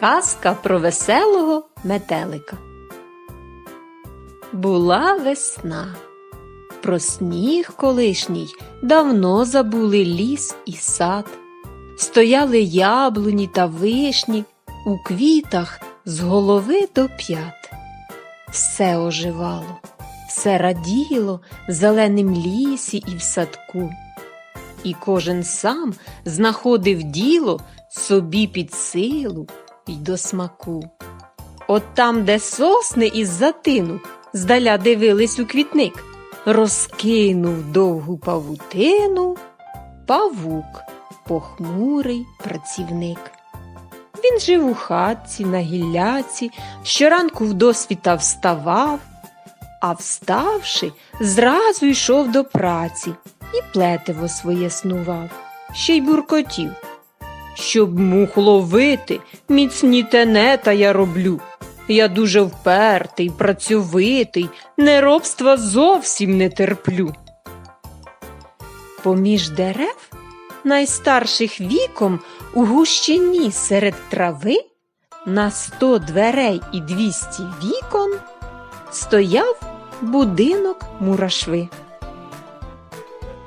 Казка про веселого метелика. Була весна. Про сніг колишній давно забули ліс і сад. Стояли яблуні та вишні у квітах з голови до п'ят. Все оживало, все раділо в зеленім лісі і в садку. І кожен сам знаходив діло собі під силу й до смаку. От там, де сосни із затину здаля дивились у квітник, розкинув довгу павутину павук, похмурий працівник. Він жив у хатці на гілляці, щоранку вдосвіта вставав, а вставши, зразу йшов до праці і плетиво своє снував, ще й буркотів. Щоб мух ловити, міцні тенета я роблю. Я дуже впертий, працьовитий, неробства зовсім не терплю. Поміж дерев, найстарших віком, у гущині серед трави, на сто дверей і двісті вікон стояв будинок мурашви.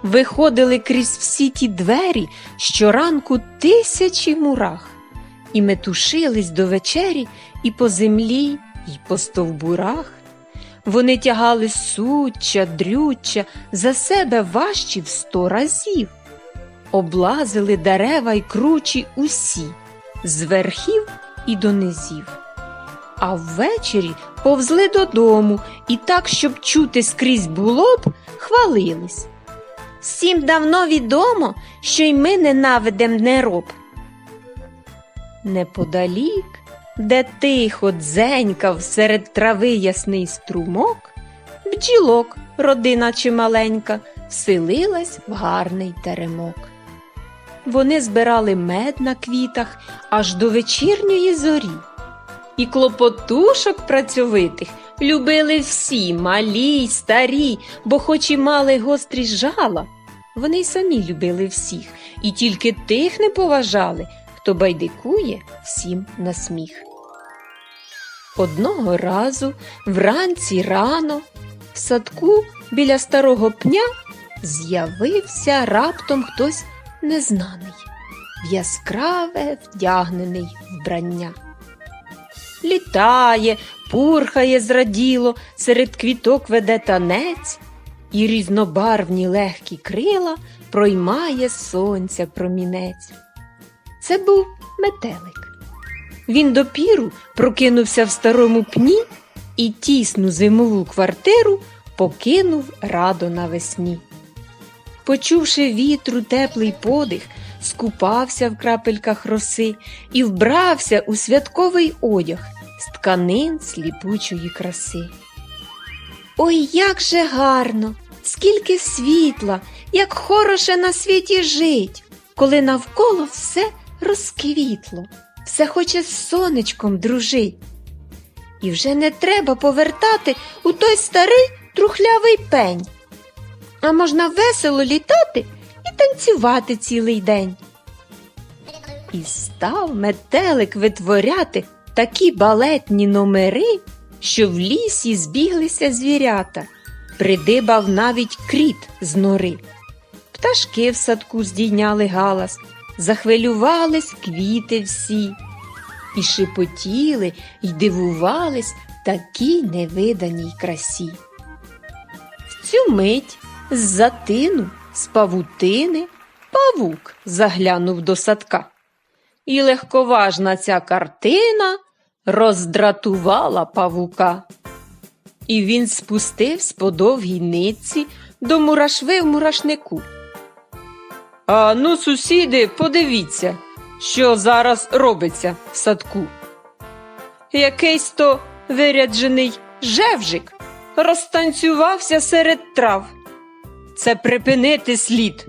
Виходили крізь всі ті двері щоранку тисячі мурах, і метушились до вечері і по землі, і по стовбурах. Вони тягали суччя, дрюччя за себе важчі в сто разів, облазили дерева й кручі усі, з верхів і до низів. А ввечері повзли додому і так, щоб чути скрізь було б, хвалились. Всім давно відомо, що й ми ненавидем нероб. Неподалік, де тихо дзенькав серед трави ясний струмок, бджілок, родина чималенька, вселилась в гарний теремок. Вони збирали мед на квітах аж до вечірньої зорі. І клопотушок працьовитих любили всі, малі й старі, бо хоч і мали гострі жала, вони й самі любили всіх, і тільки тих не поважали, хто байдикує всім на сміх. Одного разу, вранці рано, в садку біля старого пня з'явився раптом хтось незнаний, в яскраве вдягнений вбрання літає, пурхає зраділо, серед квіток веде танець, і різнобарвні легкі крила проймає сонця промінець. Це був метелик. Він допіру прокинувся в старому пні і тісну зимову квартиру покинув радо навесні. Почувши вітру теплий подих, скупався в крапельках роси і вбрався у святковий одяг з тканин сліпучої краси. Ой, як же гарно, скільки світла, як хороше на світі жить, коли навколо все розквітло, все хоче з сонечком дружить. І вже не треба повертати у той старий трухлявий пень а можна весело літати і танцювати цілий день. І став метелик витворяти такі балетні номери, що в лісі збіглися звірята, придибав навіть кріт з нори. Пташки в садку здійняли галас, захвилювались квіти всі, і шепотіли й дивувались такій невиданій красі. В цю мить з затину, з павутини, павук заглянув до садка. І легковажна ця картина роздратувала павука. І він спустився по довгій нитці до мурашви в мурашнику. А ну, сусіди, подивіться, що зараз робиться в садку. Якийсь то виряджений жевжик розтанцювався серед трав це припинити слід.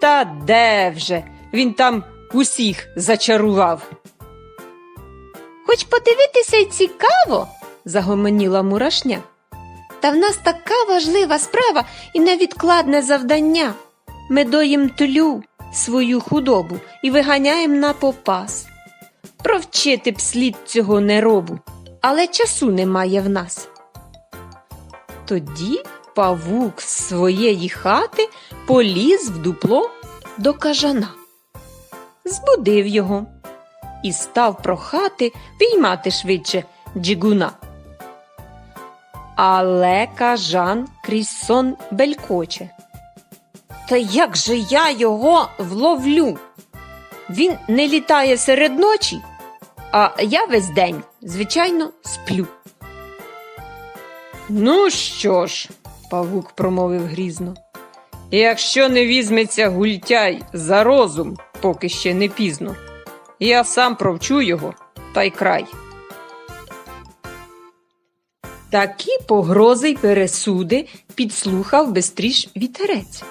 Та де вже він там усіх зачарував. Хоч подивитися й цікаво, загомоніла мурашня. Та в нас така важлива справа і невідкладне завдання. Ми доїм тлю свою худобу і виганяємо на попас. провчити б слід цього неробу, але часу немає в нас. Тоді павук з своєї хати поліз в дупло до кажана, збудив його і став прохати піймати швидше джигуна. Але кажан крізь сон белькоче. Та як же я його вловлю? Він не літає серед ночі, а я весь день, звичайно, сплю. Ну що ж, павук промовив грізно. Якщо не візьметься гультяй за розум, поки ще не пізно, я сам провчу його та й край. Такі погрози й пересуди підслухав бистріш вітерець.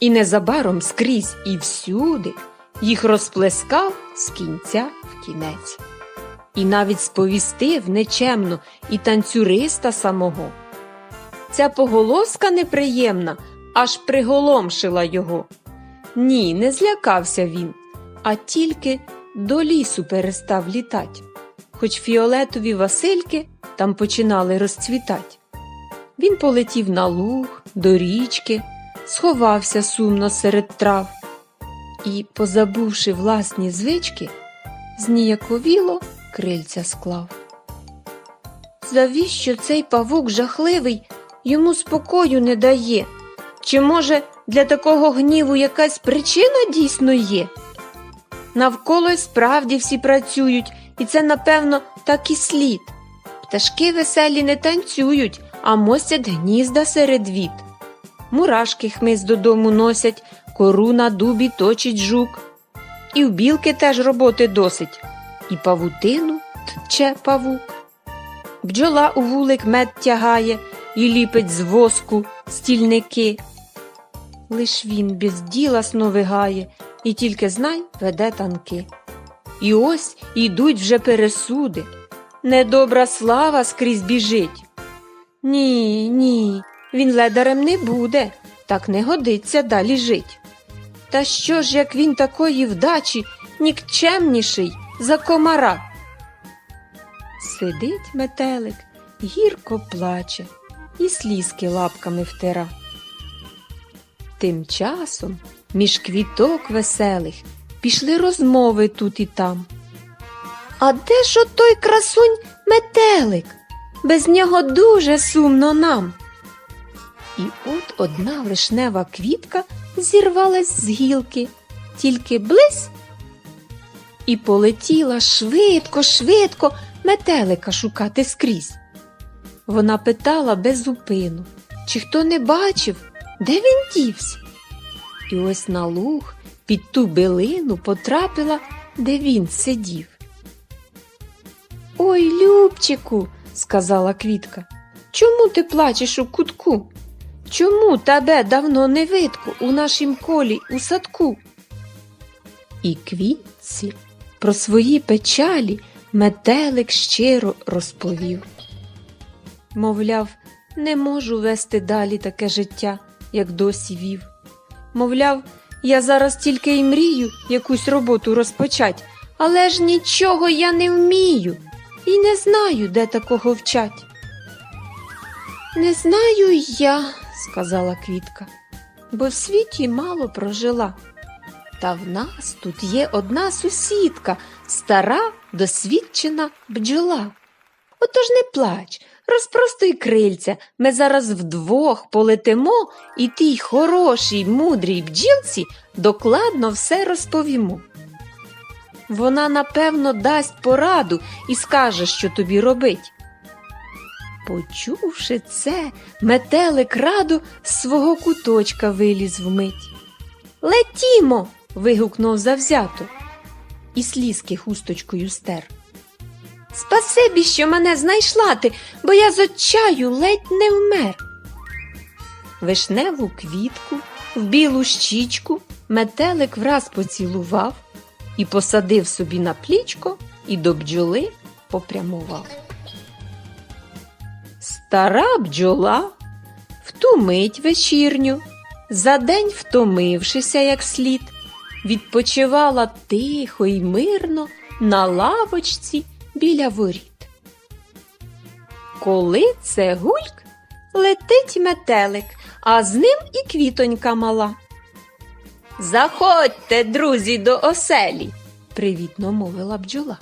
І незабаром скрізь і всюди їх розплескав з кінця в кінець. І навіть сповістив нечемно і танцюриста самого. Ця поголоска неприємна аж приголомшила його. Ні, не злякався він, а тільки до лісу перестав літать, хоч фіолетові васильки там починали розцвітать. Він полетів на луг, до річки, сховався сумно серед трав і, позабувши власні звички, зніяковіло крильця склав. Завіщо цей павук жахливий йому спокою не дає? Чи, може, для такого гніву якась причина дійсно є? Навколо й справді всі працюють, і це, напевно, так і слід. Пташки веселі не танцюють, а мостять гнізда серед віт. Мурашки хмиз додому носять, кору на дубі точить жук. І в білки теж роботи досить, і павутину тче павук. Бджола у вулик мед тягає і ліпить з воску стільники. Лиш він без діла сновигає і тільки знай веде танки. І ось ідуть вже пересуди. Недобра слава скрізь біжить. Ні, ні, він ледарем не буде, так не годиться далі жить. Та що ж, як він такої вдачі, нікчемніший за комара? Сидить метелик, гірко плаче і слізки лапками втира. Тим часом між квіток веселих пішли розмови тут і там. А де ж отой красунь метелик? Без нього дуже сумно нам. І от одна вишнева квітка зірвалась з гілки, тільки близь і полетіла швидко, швидко метелика шукати скрізь. Вона питала без зупину, чи хто не бачив, де він дівся. І ось на луг під ту билину потрапила, де він сидів. Ой, Любчику, сказала квітка, чому ти плачеш у кутку? Чому тебе давно не видко у нашім колі у садку? І квітці про свої печалі метелик щиро розповів. Мовляв, не можу вести далі таке життя, як досі вів. Мовляв, я зараз тільки й мрію якусь роботу розпочать, але ж нічого я не вмію і не знаю, де такого вчать. Не знаю я, сказала квітка, бо в світі мало прожила. Та в нас тут є одна сусідка, стара, досвідчена бджола. Отож не плач, розпростуй крильця, ми зараз вдвох полетимо і тій хорошій, мудрій бджілці докладно все розповімо. Вона, напевно, дасть пораду і скаже, що тобі робить. Почувши це, метелик раду з свого куточка виліз вмить. Летімо. вигукнув завзято і слізки хусточкою стер. Спасибі, що мене знайшла ти, бо я з отчаю ледь не вмер. Вишневу квітку, в білу щічку метелик враз поцілував і посадив собі на плічко і до бджоли попрямував. Стара бджола в ту мить вечірню, за день втомившися як слід, відпочивала тихо й мирно на лавочці біля воріт. Коли це гульк, летить метелик, а з ним і квітонька мала. Заходьте, друзі, до оселі, привітно мовила бджола.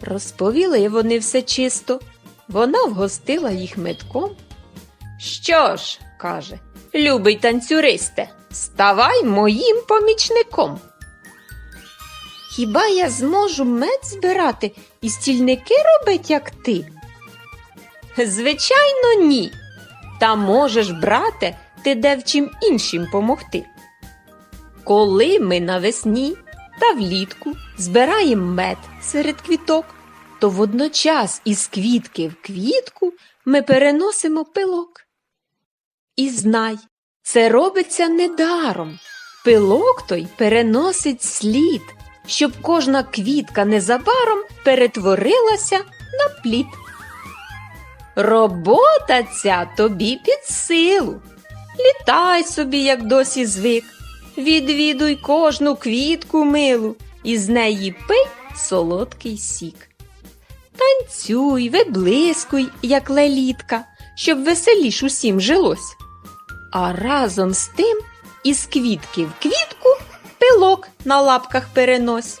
Розповіли вони все чисто. Вона вгостила їх метком. Що ж, каже, любий танцюристе, ставай моїм помічником. Хіба я зможу мед збирати і стільники робить, як ти? Звичайно, ні. Та можеш, брате, ти де в чим іншим помогти. Коли ми навесні та влітку збираємо мед серед квіток, то водночас із квітки в квітку ми переносимо пилок. І знай, це робиться недаром. Пилок той переносить слід, щоб кожна квітка незабаром перетворилася на плід. Робота ця тобі під силу. Літай собі, як досі звик, відвідуй кожну квітку милу, і з неї пий солодкий сік. Танцюй, виблискуй, як лелітка, щоб веселіш усім жилось. А разом з тим із квітки в квітку пилок на лапках перенось.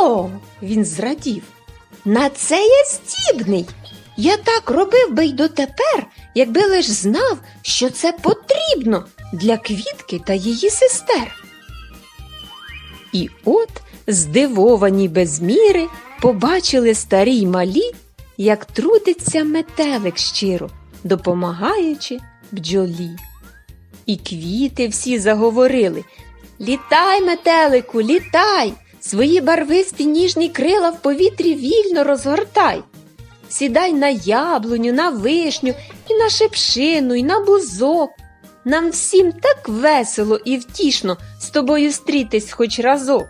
О, він зрадів. На це я стібний. Я так робив би й дотепер, якби лиш знав, що це потрібно для квітки та її сестер. І от, здивовані без міри, побачили старі й малі, як трудиться метелик щиро, допомагаючи бджолі. І квіти всі заговорили Літай, метелику, літай! Свої барвисті ніжні крила в повітрі вільно розгортай. Сідай на яблуню, на вишню, і на шепшину, і на бузок. Нам всім так весело і втішно з тобою стрітись хоч разок.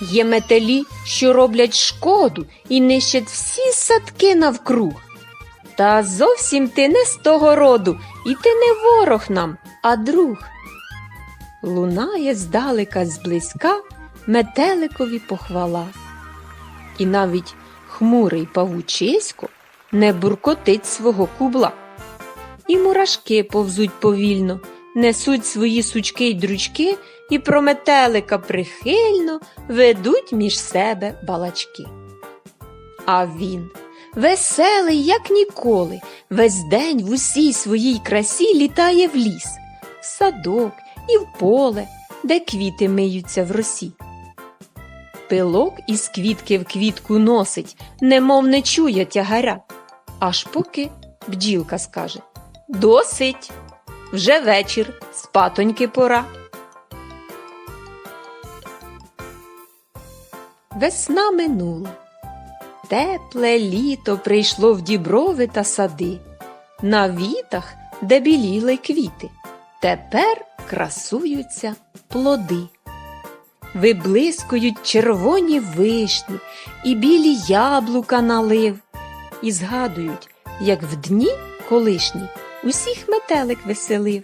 Є метелі, що роблять шкоду і нищать всі садки навкруг. Та зовсім ти не з того роду, і ти не ворог нам, а друг. Лунає здалека зблизька метеликові похвала. І навіть хмурий павучисько не буркотить свого кубла. І мурашки повзуть повільно, несуть свої сучки й дручки і про метелика прихильно ведуть між себе балачки. А він, веселий, як ніколи, весь день в усій своїй красі літає в ліс, в садок і в поле, де квіти миються в росі. Пилок із квітки в квітку носить, немов не чує тягаря, аж поки бджілка скаже Досить, вже вечір, спатоньки пора. Весна минула. Тепле літо прийшло в діброви та сади, на вітах, де біліли квіти. Тепер красуються плоди. Виблискують червоні вишні і білі яблука налив, і згадують, як в дні колишні усіх метелик веселив,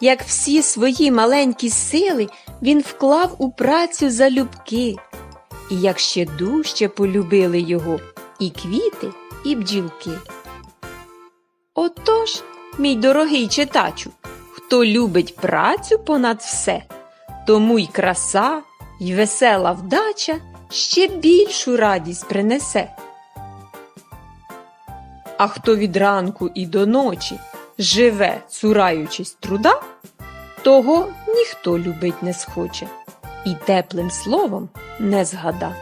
як всі свої маленькі сили він вклав у працю залюбки, і як ще дужче полюбили його і квіти, і бджілки. Отож, мій дорогий читачу, хто любить працю понад все, тому й краса, й весела вдача ще більшу радість принесе. А хто від ранку і до ночі живе, цураючись труда, того ніхто любить не схоче і теплим словом не згада.